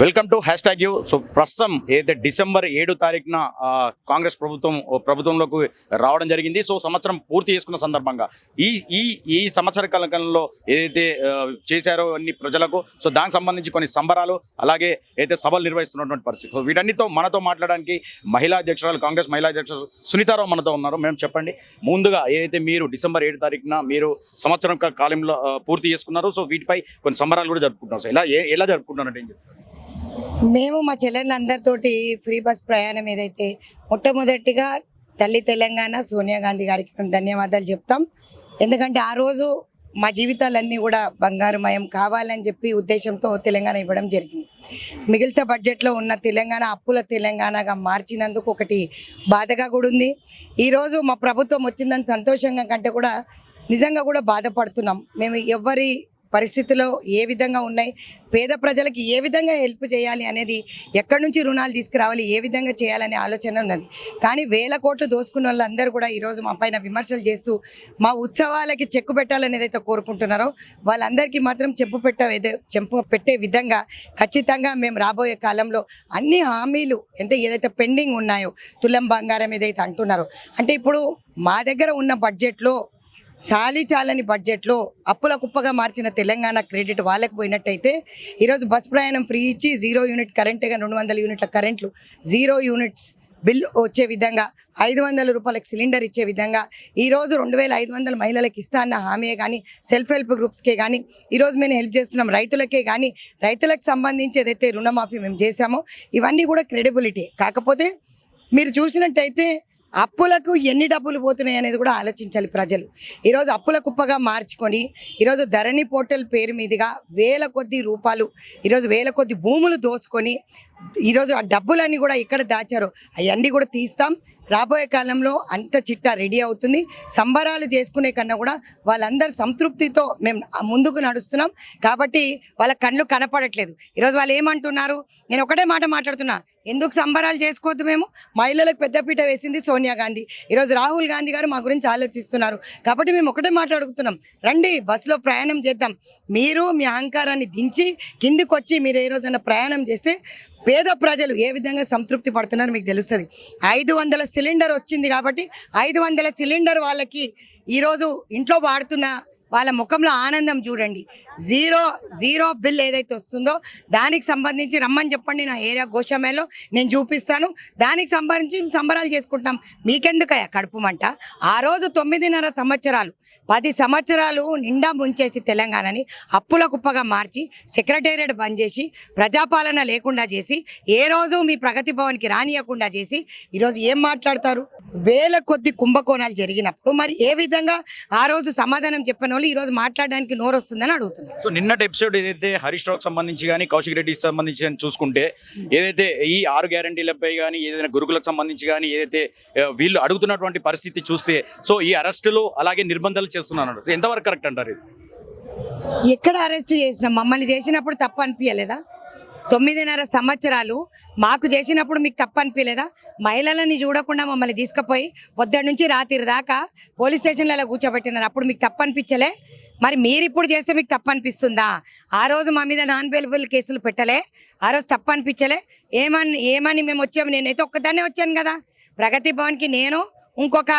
Welcome to hashtag U. So ప్రస్తుతం ఏదైతే December ఏడు తారీఖున కాంగ్రెస్ ప్రభుత్వం ఓ ప్రభుత్వంలోకి రావడం జరిగింది. సో సంవత్సరం పూర్తి చేసుకున్న సందర్భంగా ఈ ఈ ఈ సంవత్సర కాలంలో ఏదైతే చేశారో అన్ని ప్రజలకు సో దానికి సంబంధించి కొన్ని సంబరాలు అలాగే అయితే సభలు నిర్వహిస్తున్నటువంటి పరిస్థితి. సో వీటన్నిటితో మనతో మాట్లాడడానికి మహిళా అధ్యక్షురాలు కాంగ్రెస్ మహిళా అధ్యక్షులు సునీతారావు మనతో ఉన్నారు. మేము చెప్పండి. ముందుగా ఏదైతే మీరు డిసెంబర్ ఏడు తారీఖున మీరు సంవత్సరం కాలంలో పూర్తి చేసుకున్నారు సో వీటిపై కొన్ని సంబరాలు కూడా జరుపుకుంటున్నారు. సో ఎలా ఎలా జరుపుకుంటున్నారంటే ఏం చెప్తారు? మేము మా చెల్లెళ్ళందరితోటి ఫ్రీ బస్ ప్రయాణం ఏదైతే మొట్టమొదటిగా తల్లి తెలంగాణ సోనియా గాంధీ గారికి మేము ధన్యవాదాలు చెప్తాం. ఎందుకంటే ఆ రోజు మా జీవితాలన్నీ కూడా బంగారుమయం కావాలని చెప్పి ఉద్దేశంతో తెలంగాణ ఇవ్వడం జరిగింది. మిగిలిత బడ్జెట్లో ఉన్న తెలంగాణ అప్పుల తెలంగాణగా మార్చినందుకు ఒకటి బాధగా కూడా ఉంది. ఈరోజు మా ప్రభుత్వం వచ్చిందని సంతోషంగా కంటే కూడా నిజంగా కూడా బాధపడుతున్నాం. మేము ఎవరి పరిస్థితుల్లో ఏ విధంగా ఉన్నాయి పేద ప్రజలకి ఏ విధంగా హెల్ప్ చేయాలి అనేది ఎక్కడి నుంచి రుణాలు తీసుకురావాలి ఏ విధంగా చేయాలనే ఆలోచన ఉన్నది. కానీ వేల కోట్లు దోసుకున్న వాళ్ళందరూ కూడా ఈరోజు మా పైన విమర్శలు చేస్తూ మా ఉత్సవాలకి చెక్కు పెట్టాలని ఏదైతే కోరుకుంటున్నారో వాళ్ళందరికీ మాత్రం చెప్పు పెట్ట చెంపు పెట్టే విధంగా ఖచ్చితంగా మేము రాబోయే కాలంలో అన్ని హామీలు అంటే ఏదైతే పెండింగ్ ఉన్నాయో తులం బంగారం ఏదైతే అంటున్నారో అంటే ఇప్పుడు మా దగ్గర ఉన్న బడ్జెట్లో చాలని బడ్జెట్లో అప్పుల కుప్పగా మార్చిన తెలంగాణ క్రెడిట్ వాళ్ళకి పోయినట్టయితే ఈరోజు బస్ ప్రయాణం ఫ్రీ ఇచ్చి జీరో యూనిట్ కరెంట్గా రెండు వందల యూనిట్ల కరెంట్లు జీరో యూనిట్స్ బిల్ వచ్చే విధంగా ఐదు వందల రూపాయలకు సిలిండర్ ఇచ్చే విధంగా ఈరోజు రెండు వేల ఐదు వందల మహిళలకు ఇస్తా అన్న హామీ కానీ సెల్ఫ్ హెల్ప్ గ్రూప్స్కే కానీ ఈరోజు మేము హెల్ప్ చేస్తున్నాం రైతులకే కానీ రైతులకు సంబంధించి ఏదైతే రుణమాఫీ మేము చేశామో ఇవన్నీ కూడా క్రెడిబిలిటీ. కాకపోతే మీరు చూసినట్టయితే అప్పులకు ఎన్ని డబ్బులు పోతున్నాయి అనేది కూడా ఆలోచించాలి ప్రజలు. ఈరోజు అప్పుల కుప్పగా మార్చుకొని ఈరోజు ధరణి పోర్టల్ పేరు మీదుగా వేల కొద్ది రూపాయలు ఈరోజు వేల కొద్ది భూములు దోసుకొని ఈరోజు ఆ డబ్బులన్నీ కూడా ఇక్కడ దాచారు. అవన్నీ కూడా తీస్తాం. రాబోయే కాలంలో అంత చిట్టా రెడీ అవుతుంది. సంబరాలు చేసుకునే కన్నా కూడా వాళ్ళందరూ సంతృప్తితో మేము ముందుకు నడుస్తున్నాం. కాబట్టి వాళ్ళ కళ్ళు కనపడట్లేదు. ఈరోజు వాళ్ళు ఏమంటున్నారు? నేను ఒకటే మాట మాట్లాడుతున్నా. ఎందుకు సంబరాలు చేసుకోవద్దు మేము? మహిళలకు పెద్దపీట వేసింది సోనియా గాంధీ. ఈరోజు రాహుల్ గాంధీ గారు మా గురించి ఆలోచిస్తున్నారు. కాబట్టి మేము ఒకటే మాట రండి బస్సులో ప్రయాణం చేద్దాం. మీరు మీ అహంకారాన్ని దించి కిందికి వచ్చి మీరు ఏ రోజైనా ప్రయాణం చేస్తే పేద ప్రజలు ఏ విధంగా సంతృప్తి పడుతున్నారో మీకు తెలుస్తుంది. ఐదు వందల సిలిండర్ వచ్చింది కాబట్టి ఐదు వందల సిలిండర్ వాళ్ళకి ఈరోజు ఇంట్లో వాడుతున్న వాళ్ళ ముఖంలో ఆనందం చూడండి. జీరో జీరో బిల్ ఏదైతే వస్తుందో దానికి సంబంధించి రమ్మని చెప్పండి నా ఏరియా గోషామేలో నేను చూపిస్తాను. దానికి సంబంధించి సంబరాలు చేసుకుంటాం మీకెందుకయ్యా కడుపుమంట ఆ రోజు తొమ్మిదిన్నర సంవత్సరాలు. పది సంవత్సరాలు నిండా ముంచేసి తెలంగాణని అప్పుల కుప్పగా మార్చి సెక్రటేరియట్ బంద్ చేసి ప్రజాపాలన లేకుండా చేసి ఏ రోజు మీ ప్రగతి భవన్కి రానియకుండా చేసి ఈరోజు ఏం మాట్లాడతారు? వేల కొద్ది కుంభకోణాలు జరిగినప్పుడు మరి ఏ విధంగా ఆ రోజు సమాధానం చెప్పిన వాళ్ళు ఈరోజు మాట్లాడడానికి నోరు వస్తుందని అడుగుతున్నారు సో నిన్నటి ఎపిసోడ్ ఏదైతే హరీష్ రావుకి సంబంధించి కానీ కౌశిక్ రెడ్డికి సంబంధించి కానీ చూసుకుంటే ఏదైతే ఈ ఆరు గ్యారంటీలపై కానీ ఏదైనా గురుకులకు సంబంధించి కానీ ఏదైతే వీళ్ళు అడుగుతున్నటువంటి పరిస్థితి చూస్తే సో ఈ అరెస్టులు అలాగే నిర్బంధాలు చేస్తున్నారు ఎంతవరకు కరెక్ట్ అంటారు ఇది? ఎక్కడ అరెస్ట్ చేసినాం మమ్మల్ని చేసినప్పుడు తప్పు అనిపించలేదా తొమ్మిదిన్నర సంవత్సరాలు మాకు చేసినప్పుడు మీకు తప్పు అనిపించలేదా మహిళలని చూడకుండా మమ్మల్ని తీసుకుపోయి పొద్దున్న నుంచి రాత్రి దాకా పోలీస్ స్టేషన్లలో కూర్చోబెట్టినారు. అప్పుడు మీకు తప్పనిపించలే? మరి మీరు ఇప్పుడు చేస్తే మీకు తప్పు అనిపిస్తుందా ఆ రోజు మా మీద నాన్ అవైలబుల్ కేసులు పెట్టలే. ఆ రోజు తప్పనిపించలే. ఏమని ఏమని మేము వచ్చాము నేనైతే ఒక్కదాన్నే వచ్చాను కదా. ప్రగతి భవన్కి నేను ఇంకొక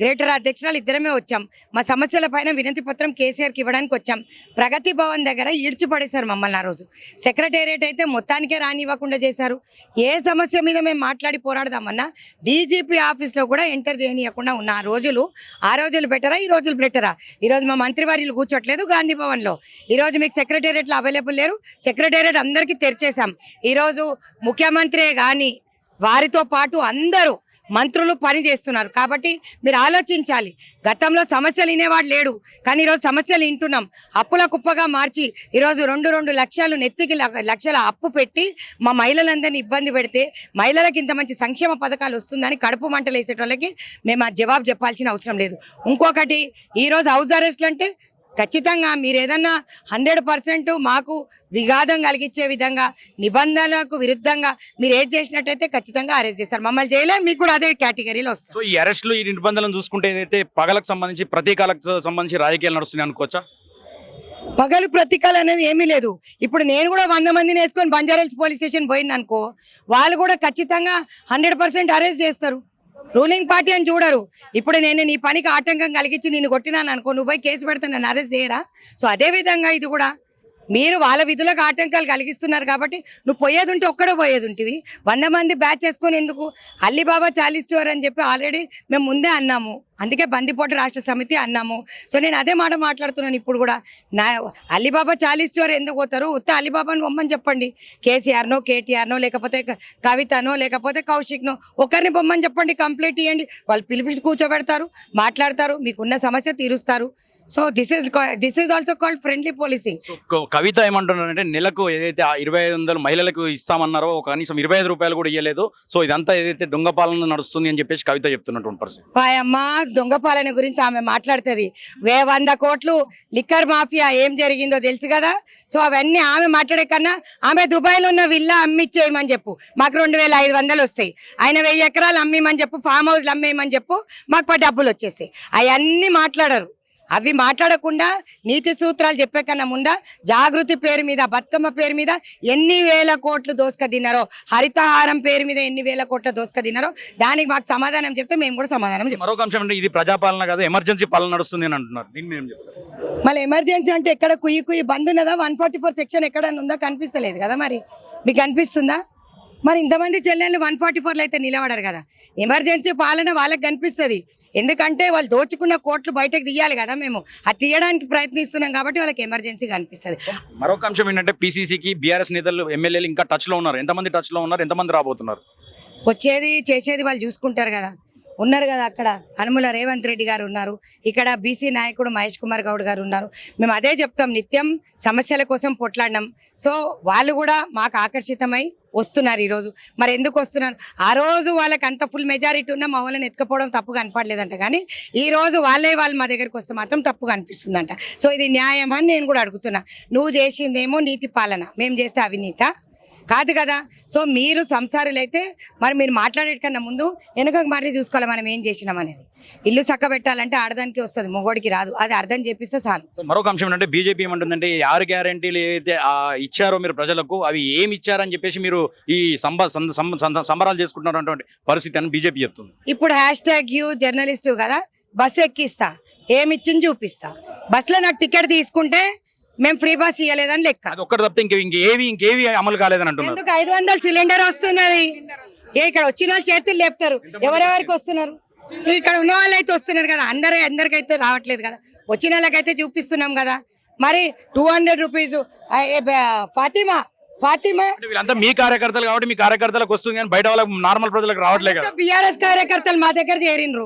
గ్రేటర్ అధ్యక్షురాలు ఇద్దరమే వచ్చాం. మా సమస్యల పైన వినతి పత్రం కేసీఆర్కి ఇవ్వడానికి వచ్చాం. ప్రగతి భవన్ దగ్గర ఈడ్చిపడేశారు మమ్మల్ని ఆ రోజు. సెక్రటేరియట్ అయితే మొత్తానికే రానివ్వకుండా చేశారు. ఏ సమస్య మీద మేము మాట్లాడి పోరాడదామన్నా డీజీపీ ఆఫీస్లో కూడా ఎంటర్ చేయనీయకుండా ఉన్న ఆ రోజులు ఆ రోజులు బెటరా ఈ రోజులు బెటరా? ఈరోజు మా మంత్రివర్యులు కూర్చోట్లేదు గాంధీ భవన్లో. ఈరోజు మీకు సెక్రటేరియట్లో అవైలబుల్ లేరు. సెక్రటేరియట్ అందరికీ తెరిచేశాం. ఈరోజు ముఖ్యమంత్రే కానీ వారితో పాటు అందరూ మంత్రులు పని చేస్తున్నారు. కాబట్టి మీరు ఆలోచించాలి. గతంలో సమస్యలు వినేవాడు లేడు. కానీ ఈరోజు సమస్యలు వింటున్నాం. అప్పుల కుప్పగా మార్చి ఈరోజు రెండు రెండు లక్షలు నెత్తికి ల- లక్షల అప్పు పెట్టి మా మహిళలందరినీ ఇబ్బంది పెడితే మహిళలకు ఇంత మంచి సంక్షేమ పథకాలు వస్తుందని కడుపు మంటలు వేసేటోళ్ళకి మేము ఆ జవాబు చెప్పాల్సిన అవసరం లేదు. ఇంకొకటి ఈరోజు హౌస్ అరెస్ట్లు అంటే ఖచ్చితంగా మీరు ఏదన్నా హండ్రెడ్ పర్సెంట్ మాకు విఘాతం కలిగించే విధంగా నిబంధనలకు విరుద్ధంగా మీరు ఏది చేసినట్టయితే ఖచ్చితంగా అరెస్ట్ చేస్తారు. మమ్మల్ని చేయలే మీకు కూడా అదే కేటగిరీలో వస్తుంది. సో ఈ అరెస్టులు ఈ నిర్బంధాలను చూసుకుంటే ఏదైతే పగలకు సంబంధించి ప్రతీకాలకు సంబంధించి రాజకీయాలు నడుస్తున్నాయి అనుకోవచ్చా? పగలు ప్రతీకాలు అనేది ఏమీ లేదు. ఇప్పుడు నేను కూడా వంద మందిని వేసుకొని బంజారాల్స్ పోలీస్ స్టేషన్ పోయిన అనుకో వాళ్ళు కూడా ఖచ్చితంగా హండ్రెడ్ పర్సెంట్ అరెస్ట్ చేస్తారు. రూలింగ్ పార్టీ అని చూడరు. ఇప్పుడు నేను నీ పనికి ఆటంకం కలిగించి నేను కొట్టినాను అనుకో నువ్వు పోయి కేసు పెడితే నన్ను అరెస్ట్ చేయరా? సో అదే విధంగా ఇది కూడా. మీరు వాళ్ళ విధులకు ఆటంకాలు కలిగిస్తున్నారు కాబట్టి నువ్వు పోయేది ఉంటే ఒక్కడే పోయేది ఉంటివి. వంద మంది బ్యాచ్ చేసుకొని ఎందుకు? అల్లిబాబా చాలీస్ చోర్ అని చెప్పి ఆల్రెడీ మేము ముందే అన్నాము. అందుకే బందిపోటు రాష్ట్ర సమితి అన్నాము. సో నేను అదే మాట మాట్లాడుతున్నాను ఇప్పుడు కూడా. నా అలీబాబా చాలీస్ చోర్ ఎందుకు పోతారు? ఉత్త అలీబాబాను బొమ్మని చెప్పండి. కేసీఆర్నో కేటీఆర్నో లేకపోతే కవితనో లేకపోతే కౌశిక్నో ఒకరిని బొమ్మని చెప్పండి కంప్లీట్ ఇవ్వండి వాళ్ళు పిలిపించి కూర్చోబెడతారు మాట్లాడతారు మీకున్న సమస్య తీరుస్తారు. So this is this is also called friendly policing so క- కవిత ఏమంటున్నారంటే నెలకు ఏదైతే ఇరవై ఐదు వందలు మహిళలకు ఇస్తామన్నారో కనీసం ఇరవై ఐదు రూపాయలు కూడా ఇవ్వలేదు సో ఇదంతా ఏదైతే దొంగ పాలన నడుస్తుంది అని చెప్పేసి కవిత చెప్తున్నటువంటి పరిస్థితి. పాయమ్మ దొంగ పాలన గురించి ఆమె మాట్లాడుతుంది. వే వంద కోట్లు లిక్కర్ మాఫియా ఏం జరిగిందో తెలుసు కదా? సో అవన్నీ ఆమె మాట్లాడే కన్నా ఆమె దుబాయ్లో ఉన్న విల్లా అమ్మిచ్చేయమని చెప్పు. మాకు రెండు వేల ఐదు వందలు వస్తాయి. ఆయన వెయ్యి ఎకరాలు అమ్మిమని చెప్పు ఫామ్ హౌస్లు అమ్మేయమని చెప్పు మాకు డబ్బులు వచ్చేస్తాయి. అవన్నీ మాట్లాడరు. అవి మాట్లాడకుండా నీతి సూత్రాలు చెప్పే కన్నా ముందా జాగృతి పేరు మీద బతుకమ్మ పేరు మీద ఎన్ని వేల కోట్లు దోసుక తిన్నారో హరితహారం పేరు మీద ఎన్ని వేల కోట్ల దోసుక తిన్నారో దానికి మాకు సమాధానం చెప్తే మేము కూడా సమాధానం చెప్తాం మరొక అంశం అంటే ఇది ప్రజాపాలన కాదు ఎమర్జెన్సీ పాలన నడుస్తుంది అని అంటున్నారు. దీన్ని మళ్ళీ ఎమర్జెన్సీ అంటే ఎక్కడ కుయ్యి కుయ్యి బంద్ ఉన్నదా? వన్ ఫార్టీ ఫోర్ సెక్షన్ ఎక్కడన్నా ఉందా? కనిపిస్తలేదు కదా మరి. మీకు కనిపిస్తుందా మరి ఇంతమంది చెల్లెళ్ళు వన్ ఫార్టీ ఫోర్లో అయితే నిలబడరు కదా. ఎమర్జెన్సీ పాలన వాళ్ళకి కనిపిస్తుంది. ఎందుకంటే వాళ్ళు దోచుకున్న కోట్లు బయటకు తీయాలి కదా మేము. అది తీయడానికి ప్రయత్నిస్తున్నాం కాబట్టి వాళ్ళకి ఎమర్జెన్సీ కనిపిస్తుంది. మరొక అంశం ఏంటంటే పీసీసీకి బీఆర్ఎస్ నేతలు ఎమ్మెల్యేలు ఇంకా టచ్లో ఉన్నారు. ఎంతమంది టచ్లో ఉన్నారు? ఎంతమంది రాబోతున్నారు? వచ్చేది చేసేది వాళ్ళు చూసుకుంటారు కదా. ఉన్నారు కదా అక్కడ. అనుముల రేవంత్ రెడ్డి గారు ఉన్నారు. ఇక్కడ బీసీ నాయకుడు మహేష్ కుమార్ గౌడ్ గారు ఉన్నారు. మేము అదే చెప్తాం. నిత్యం సమస్యల కోసం పొట్లాడినాం. సో వాళ్ళు కూడా మాకు ఆకర్షితమై వస్తున్నారు ఈరోజు. మరి ఎందుకు వస్తున్నారు? ఆ రోజు వాళ్ళకి అంత ఫుల్ మెజారిటీ ఉన్న మా వాళ్ళని ఎత్తుకపోవడం తప్పు కనపడలేదంట. కానీ ఈ రోజు వాళ్ళే వాళ్ళు మా దగ్గరికి వస్తే మాత్రం తప్పుగా అనిపిస్తుందంట సో ఇది న్యాయం అని నేను కూడా అడుగుతున్నా. నువ్వు చేసిందేమో నీతి పాలన. మేము చేస్తే అవినీత? కాదు కదా? సో మీరు సంసారులు అయితే మరి మీరు మాట్లాడే కన్నా ముందు వెనుక మళ్ళీ చూసుకోవాలి మనం ఏం చేసినాం అనేది. ఇల్లు చక్క పెట్టాలంటే ఆడదానికి వస్తుంది మొగోడికి రాదు. అది అర్థం చేపిస్తే చాలు. మరొక అంశం ఏంటంటే బీజేపీ ఏమంటుందంటే ఆరు గ్యారంటీలు ఏదైతే ఇచ్చారో మీరు ప్రజలకు అవి ఏమి ఇచ్చారని చెప్పేసి మీరు ఈ సంబరాలు చేసుకుంటున్నటువంటి పరిస్థితి అని బీజేపీ చెప్తుంది. ఇప్పుడు హ్యాష్ ట్యాగ్ యూ జర్నలిస్ట్ కదా బస్ ఎక్కిస్తా ఏమి ఇచ్చింది చూపిస్తా. బస్సులో నాకు టికెట్ తీసుకుంటే మేము ఫ్రీ బస్ ఇవ్వలేదని లెక్క. అది ఒక్కటి తప్పితే ఇంక ఇంకేవి ఇంకేవి అమలు కాలేదని అంటున్నారు. ఎందుకు? ఐదు వందల సిలిండర్ వస్తున్నది. ఏ ఇక్కడ వచ్చిన వాళ్ళు చేతులు లేపుతారు. ఎవరెవరికి వస్తున్నారు? ఇక్కడ ఉన్న వాళ్ళు అయితే వస్తున్నారు కదా. అందరూ అందరికైతే రావట్లేదు కదా. వచ్చిన వాళ్ళకైతే చూపిస్తున్నాం కదా. మరి two hundred rupees Fatima Fatima అంటే వీళ్ళంతా మీ కార్యకర్తలు కాబట్టి మీ కార్యకర్తలకు వస్తుంది కానీ బయట వాళ్ళకి నార్మల్ ప్రజలకు రావట్లే కదా బిఆర్ఎస్ కార్యకర్తలు మా దగ్గర చేరిండ్రు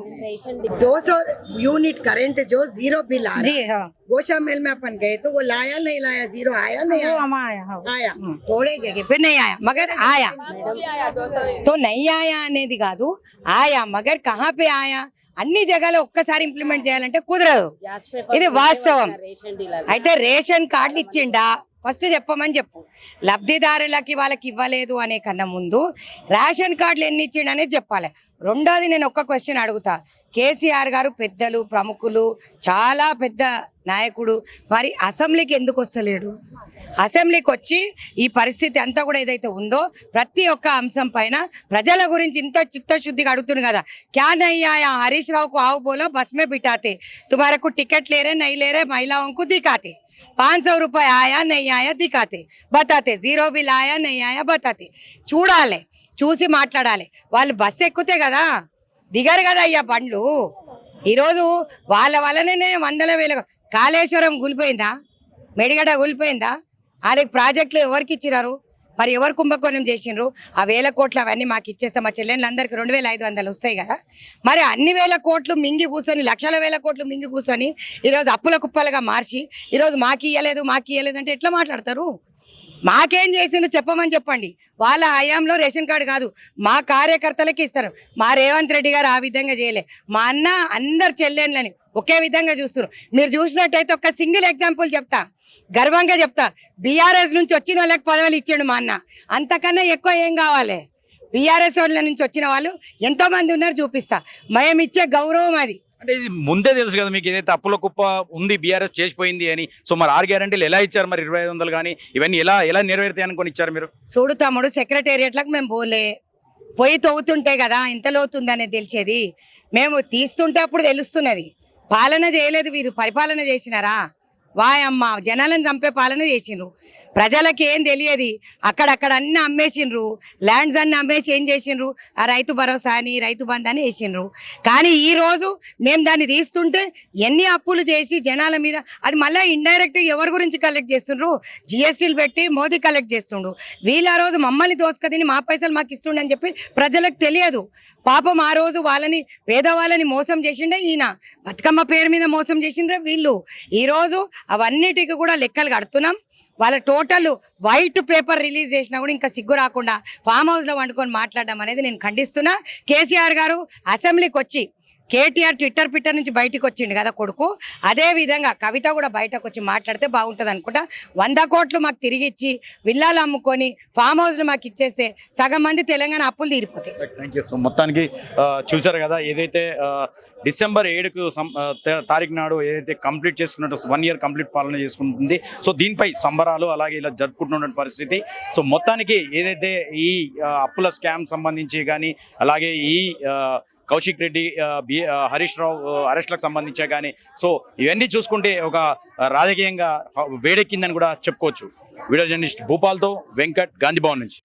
दो सौ यूनिट करंट जो जीरो बिल आ रहा जी हाँ गोशा मेल में अपन गए तो वो लाया नहीं लाया जीरो आया नहीं वो आया हम आया हाँ आया थोड़े जगह पे नहीं आया मगर आया तो नहीं आया అనేది కాదు ఆయా మగర్ కహా పే ఆయా అన్ని జగాలో ఒక్కసారి ఇంప్లిమెంట్ చేయాలంటే కుదరదు ఇది వాస్తవం అయితే రేషన్ కార్డులు ఇచ్చిండా ఫస్ట్ చెప్పమని చెప్పు. లబ్ధిదారులకి వాళ్ళకి ఇవ్వలేదు అనే కన్నా ముందు రేషన్ కార్డులు ఎన్ని ఇచ్చిండనే చెప్పాలి. రెండోది నేను ఒక్క క్వశ్చన్ అడుగుతా. కేసీఆర్ గారు పెద్దలు ప్రముఖులు చాలా పెద్ద నాయకుడు. మరి అసెంబ్లీకి ఎందుకు వస్తలేడు? అసెంబ్లీకి వచ్చి ఈ పరిస్థితి అంతా కూడా ఏదైతే ఉందో ప్రతి ఒక్క అంశం పైన ప్రజల గురించి ఇంత చిత్తశుద్ధిగా అడుగుతుంది కదా. క్యా నయ్యా హరీష్ రావుకు ఆవు బోలో బస్మే బిటాతే. తుమారకు టికెట్ లేరే నై లేరే మహిళాంకు దికాతే. पाँच सौ रुपये आया नहीं आया दिखाते बताते జీరో బిల్ ఆయా नहीं आया बताते చూడాలి చూసి మాట్లాడాలి వాళ్ళు బస్సు ఎక్కుతే కదా దిగరు కదా అయ్యా బండ్లు ఈరోజు వాళ్ళ వల్లనే వందల వేల కాళేశ్వరం కూలిపోయిందా మెడిగడ కూలిపోయిందా వాళ్ళకి ప్రాజెక్టులు ఎవరికి ఇచ్చినారు మరి ఎవరు కుంభకోణం చేసిండ్రు? ఆ వేల కోట్లు అవన్నీ మాకు ఇచ్చేస్తే మా చెల్లెళ్ళందరికీ రెండు వేల ఐదు వందలు వస్తాయి కదా. మరి అన్ని వేల కోట్లు మింగి కూర్చొని లక్షల వేల కోట్లు మింగి కూర్చొని ఈరోజు అప్పుల కుప్పలుగా మార్చి ఈరోజు మాకు ఇయ్యలేదు మాకు ఇయ్యలేదు అంటే ఎట్లా మాట్లాడతారు? మాకేం చేసిందో చెప్పమని చెప్పండి. వాళ్ళ హయాంలో రేషన్ కార్డు కాదు మా కార్యకర్తలకి ఇస్తారు. మా రేవంత్ రెడ్డి గారు ఆ విధంగా చేయలే. మా అన్న అందరు చెల్లెళ్ళని ఒకే విధంగా చూస్తున్నారు మీరు చూసినట్టయితే ఒక సింగిల్ ఎగ్జాంపుల్ చెప్తా. గర్వంగా చెప్తా. బీఆర్ఎస్ నుంచి వచ్చిన వాళ్ళకి పదవులు ఇచ్చాడు మా అన్న. అంతకన్నా ఎక్కువ ఏం కావాలి? బీఆర్ఎస్ వాళ్ళ నుంచి వచ్చిన వాళ్ళు ఎంతోమంది ఉన్నారు చూపిస్తా. మేము ఇచ్చే గౌరవం అది. అంటే ఇది ముందే తెలుసు కదా మీకు ఏదైతే అప్పుల కుప్ప ఉంది బీఆర్ఎస్ చేసిపోయింది అని. సో మరి ఆరు గ్యారంటీలు ఎలా ఇచ్చారు మరి ఇరవై ఐదు వందలు కానీ? ఇవన్నీ ఎలా ఎలా నెరవేరుతాయి అనుకొని ఇచ్చారు మీరు? చూడు తమ్ముడు సెక్రటేరియట్లకు మేము పోలే. పొయ్యి తవ్వుతుంటే కదా ఇంత లోతుందనే తెలిసేది. మేము తీస్తుంటే అప్పుడు తెలుస్తున్నది. పాలన చేయలేదు వీరు పరిపాలన చేసినారా? వాయమ్మ జనాలను చంపే పాలన చేసిండ్రు. ప్రజలకి ఏం తెలియదు? అక్కడక్కడ అన్ని అమ్మేసిండ్రు. ల్యాండ్స్ అన్ని అమ్మేసి ఏం చేసిండ్రు? ఆ రైతు భరోసా అని రైతు బంధు అని వేసిండ్రు. కానీ ఈరోజు మేము దాన్ని తీస్తుంటే ఎన్ని అప్పులు చేసి జనాల మీద అది మళ్ళీ ఇండైరెక్ట్ ఎవరి గురించి కలెక్ట్ చేస్తుండ్రు? జిఎస్టీలు పెట్టి మోదీ కలెక్ట్ చేస్తుండు. వీళ్ళు ఆ రోజు మమ్మల్ని దోసుకదిని మా పైసలు మాకు ఇస్తుండని చెప్పి ప్రజలకు తెలియదు. పాపం ఆ రోజు వాళ్ళని పేదవాళ్ళని మోసం చేసిండే ఈయన. బతుకమ్మ పేరు మీద మోసం చేసిండ్రే వీళ్ళు. ఈరోజు అవన్నిటికి కూడా లెక్కలు కడుతున్నాం. వాళ్ళ టోటల్ వైట్ పేపర్ రిలీజ్ చేసినా కూడా ఇంకా సిగ్గు రాకుండా ఫామ్ హౌస్లో వండుకొని మాట్లాడడం అనేది నేను ఖండిస్తున్నా. కేసీఆర్ గారు అసెంబ్లీకి వచ్చి కేటీఆర్ ట్విట్టర్ పిట్టర్ నుంచి బయటకు వచ్చిండు కదా కొడుకు. అదే విధంగా కవిత కూడా బయటకు వచ్చి మాట్లాడితే బాగుంటుంది అనుకుంటా. వంద కోట్లు మాకు తిరిగి ఇచ్చి విల్లాలు అమ్ముకొని ఫామ్ హౌస్లు మాకు ఇచ్చేస్తే సగం మంది తెలంగాణ అప్పులు తీరిపోతాయి. థ్యాంక్ యూ సో మొత్తానికి చూసారు కదా ఏదైతే డిసెంబర్ ఏడుకు సం- తారీఖు నాడు ఏదైతే కంప్లీట్ చేసుకున్నట్టు వన్ ఇయర్ కంప్లీట్ పాలన చేసుకుంటుంది. సో దీనిపై సంబరాలు అలాగే ఇలా జరుపుకుంటున్న పరిస్థితి. సో మొత్తానికి ఏదైతే ఈ అప్పుల స్కామ్ సంబంధించి కానీ అలాగే ఈ కౌశిక్ రెడ్డి బి హరీష్ రావు అరెస్ట్లకు సంబంధించే కానీ సో ఇవన్నీ చూసుకుంటే ఒక రాజకీయంగా వేడెక్కిందని కూడా చెప్పుకోవచ్చు. వీడియో జర్నలిస్ట్ భూపాల్తో వెంకట్ గాంధీ భవన్ నుంచి.